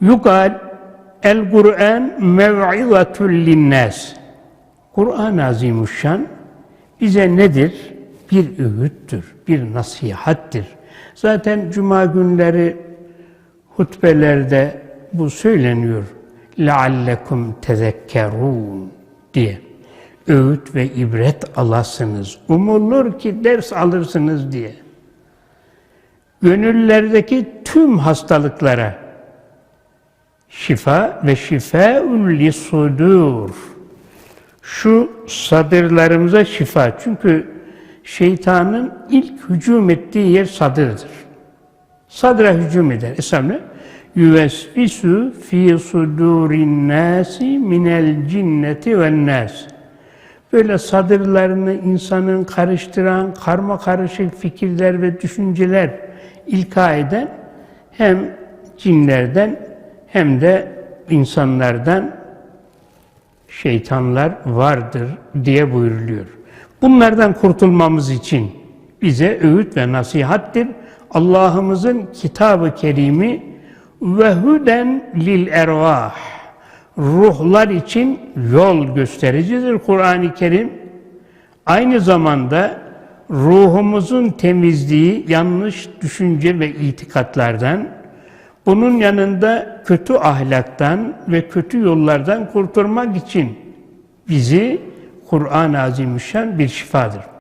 Yukal el Kur'an mev'izatul linnas. Kur'an-ı Azimuşşan bize nedir? Bir öğüttür, bir nasihattir. Zaten cuma günleri hutbelerde bu söyleniyor. لَعَلَّكُمْ تَذَكَّرُونَ diye. Öğüt ve ibret alasınız. Umulur ki ders alırsınız diye. Gönüllerdeki tüm hastalıklara şifa ve şifâ'ul lisudur. Şu sadırlarımıza şifa. Çünkü şeytanın ilk hücum ettiği yer sadırdır. Sadra hücum eder. Esam ne? Yüvesvisu fi sudurin nasi minel cinneti ve nas. Böyle sadırlarını insanın karıştıran karma karışık fikirler ve düşünceler ilka eden hem cinlerden hem de insanlardan şeytanlar vardır diye buyuruluyor. Bunlardan kurtulmamız için bize öğüt ve nasihattir. Allah'ımızın kitabı kerimi ve huden lil ervah ruhlar için yol göstericidir Kur'an-ı Kerim. Aynı zamanda ruhumuzun temizliği yanlış düşünce ve itikatlardan, bunun yanında kötü ahlaktan ve kötü yollardan kurtulmak için bizi Kur'an-ı Azimüşşan bir şifadır.